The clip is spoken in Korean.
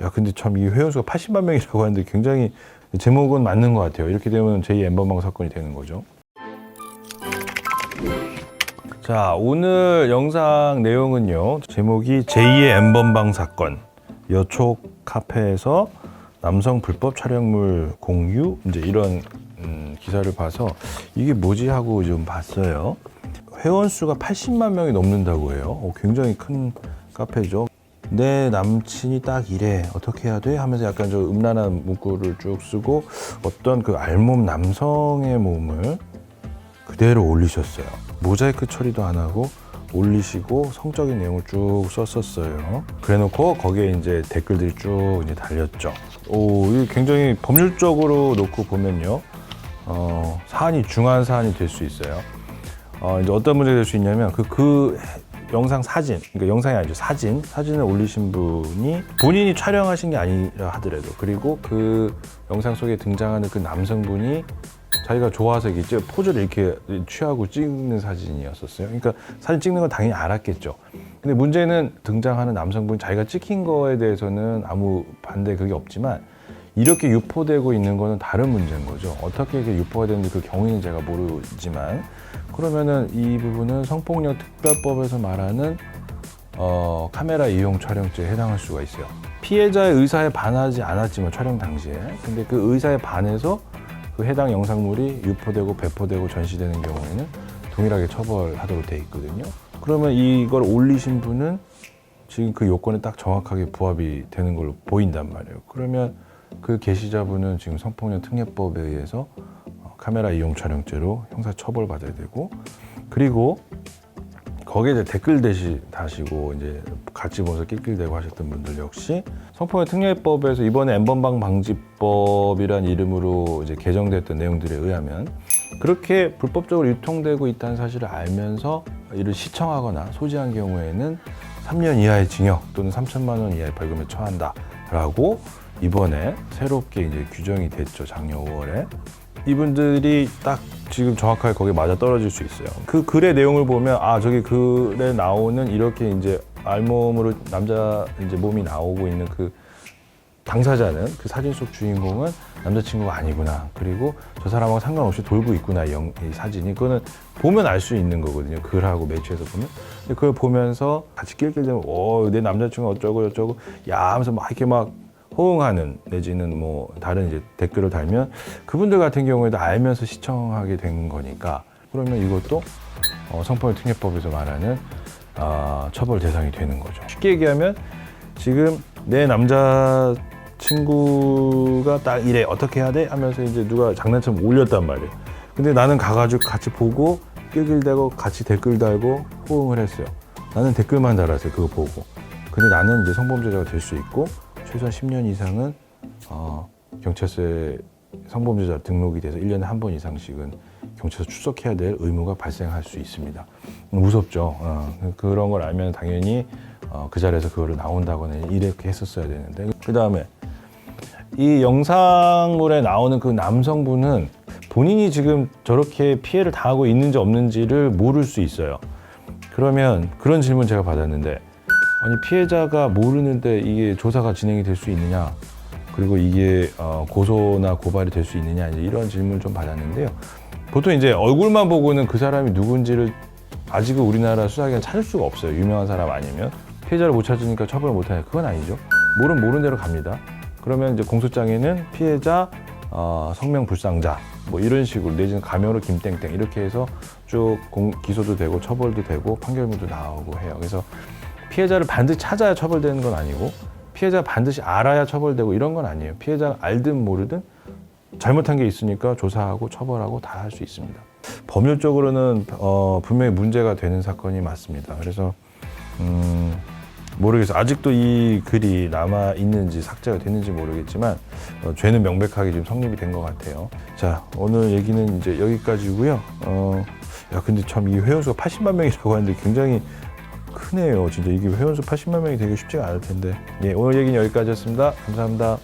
야 근데 참 이 회원수가 80만 명이라고 하는데 굉장히 제목은 맞는 것 같아요. 이렇게 되면 제2 엠번방 사건이 되는 거죠. 자 오늘 영상 내용은요. 제목이 제2의 엠번방 사건. 여촉 카페에서 남성 불법 촬영물 공유? 이제 이런 음, 기사를 봐서 이게 뭐지 하고 좀 봤어요. 회원 수가 80만 명이 넘는다고 해요. 어, 굉장히 큰 카페죠 내 남친이 딱 이래 어떻게 해야 돼 하면서 약간 좀 음란한 문구를 쭉 쓰고 어떤 그 알몸 남성의 몸을 그대로 올리셨어요. 모자이크 처리도 안 하고 올리시고 성적인 내용을 쭉 썼었어요. 그래놓고 거기에 이제 댓글들이 쭉 이제 달렸죠. 오, 이 굉장히 법률적으로 놓고 보면요, 어, 사안이 중한 사안이 될 수 있어요. 어, 이제 어떤 문제가 될 수 있냐면 그, 그 영상 사진, 그러니까 영상이 아니죠. 사진, 사진을 올리신 분이 본인이 촬영하신 게 아니라 하더라도 그리고 그 영상 속에 등장하는 그 남성분이 자기가 좋아서 찍- 포즈를 이렇게 취하고 찍는 사진이었었어요. 그러니까 사진 찍는 건 당연히 알았겠죠. 근데 문제는 등장하는 남성분이 자기가 찍힌 거에 대해서는 아무 반대 그게 없지만 이렇게 유포되고 있는 거는 다른 문제인 거죠. 어떻게 이게 유포가 되는지 그 경위는 제가 모르지만 그러면은 이 부분은 성폭력 특별법에서 말하는 어, 카메라 이용 촬영죄에 해당할 수가 있어요. 피해자의 의사에 반하지 않았지만 촬영 당시에 근데 그 의사에 반해서 그 해당 영상물이 유포되고 배포되고 전시되는 경우에는 동일하게 처벌하도록 돼 있거든요. 그러면 이걸 올리신 분은 지금 그 요건에 딱 정확하게 부합이 되는 걸로 보인단 말이에요. 그러면 그 게시자분은 지금 성폭력 특례법에 의해서 어, 카메라 이용 촬영죄로 형사 처벌받아야 되고 그리고 거기에 이제 댓글 대시 다시고 이제 같이 보면서 낄낄대고 하셨던 분들 역시 성폭력 특례법에서 이번에 엠번방 방지법이란 이름으로 이제 개정됐던 내용들에 의하면 그렇게 불법적으로 유통되고 있다는 사실을 알면서 이를 시청하거나 소지한 경우에는 3년 이하의 징역 또는 3천만 원 이하의 벌금에 처한다라고 이번에 새롭게 이제 규정이 됐죠 작년 5월에 이분들이 딱 지금 정확하게 거기에 맞아 떨어질 수 있어요. 그 글의 내용을 보면 아 저기 글에 나오는 이렇게 이제 알몸으로 남자 이제 몸이 나오고 있는 그 당사자는 그 사진 속 주인공은 남자친구가 아니구나. 그리고 저 사람하고 상관없이 돌고 있구나, 이, 영, 이 사진이. 그거는 보면 알 수 있는 거거든요. 글하고 매치해서 보면. 근데 그걸 보면서 같이 낄낄대면, 오, 내 남자친구가 어쩌고 저쩌고, 야 하면서 막 이렇게 막 호응하는 내지는 뭐 다른 이제 댓글을 달면 그분들 같은 경우에도 알면서 시청하게 된 거니까 그러면 이것도 어, 성폭력 특례법에서 말하는 아, 처벌 대상이 되는 거죠. 쉽게 얘기하면 지금 내 남자 친구가 딱 이래 어떻게 해야 돼 하면서 이제 누가 장난처럼 올렸단 말이에요. 근데 나는 가가지고 같이 보고 낄낄대고 같이 댓글 달고 호응을 했어요. 나는 댓글만 달았어요. 그거 보고. 근데 나는 이제 성범죄자가 될 수 있고 최소한 10년 이상은 어, 경찰서에 성범죄자 등록이 돼서 1년에 한 번 이상씩은 경찰서 출석해야 될 의무가 발생할 수 있습니다. 무섭죠. 어, 그런 걸 알면 당연히 어, 그 자리에서 그거를 나온다거나 이렇게 했었어야 되는데 그 다음에 이 영상물에 나오는 그 남성분은 본인이 지금 저렇게 피해를 당하고 있는지 없는지를 모를 수 있어요. 그러면 그런 질문 제가 받았는데 아니 피해자가 모르는데 이게 조사가 진행이 될 수 있느냐 그리고 이게 어, 고소나 고발이 될 수 있느냐 이런 질문을 좀 받았는데요. 보통 이제 얼굴만 보고는 그 사람이 누군지를 아직은 우리나라 수사기관 찾을 수가 없어요. 유명한 사람 아니면 피해자를 못 찾으니까 처벌을 못 하냐 그건 아니죠. 모르면 모르는 대로 갑니다. 그러면 이제 공소장에는 피해자 어, 성명 불상자 뭐 이런 식으로 내지는 가명으로 김땡땡 이렇게 해서 쭉 공, 기소도 되고 처벌도 되고 판결문도 나오고 해요. 그래서 피해자를 반드시 찾아야 처벌되는 건 아니고 피해자 반드시 알아야 처벌되고 이런 건 아니에요. 피해자가 알든 모르든 잘못한 게 있으니까 조사하고 처벌하고 다 할 수 있습니다. 법률적으로는 어, 분명히 문제가 되는 사건이 맞습니다. 그래서 음, 모르겠어요. 아직도 이 글이 남아 있는지 삭제가 됐는지 모르겠지만 어, 죄는 명백하게 지금 성립이 된 것 같아요. 자 오늘 얘기는 이제 여기까지고요. 어, 야 근데 참 이 회원수가 80만 명이라고 하는데 굉장히 크네요. 진짜 이게 회원수 80만 명이 되게 쉽지가 않을 텐데. 예, 오늘 얘기는 여기까지였습니다. 감사합니다.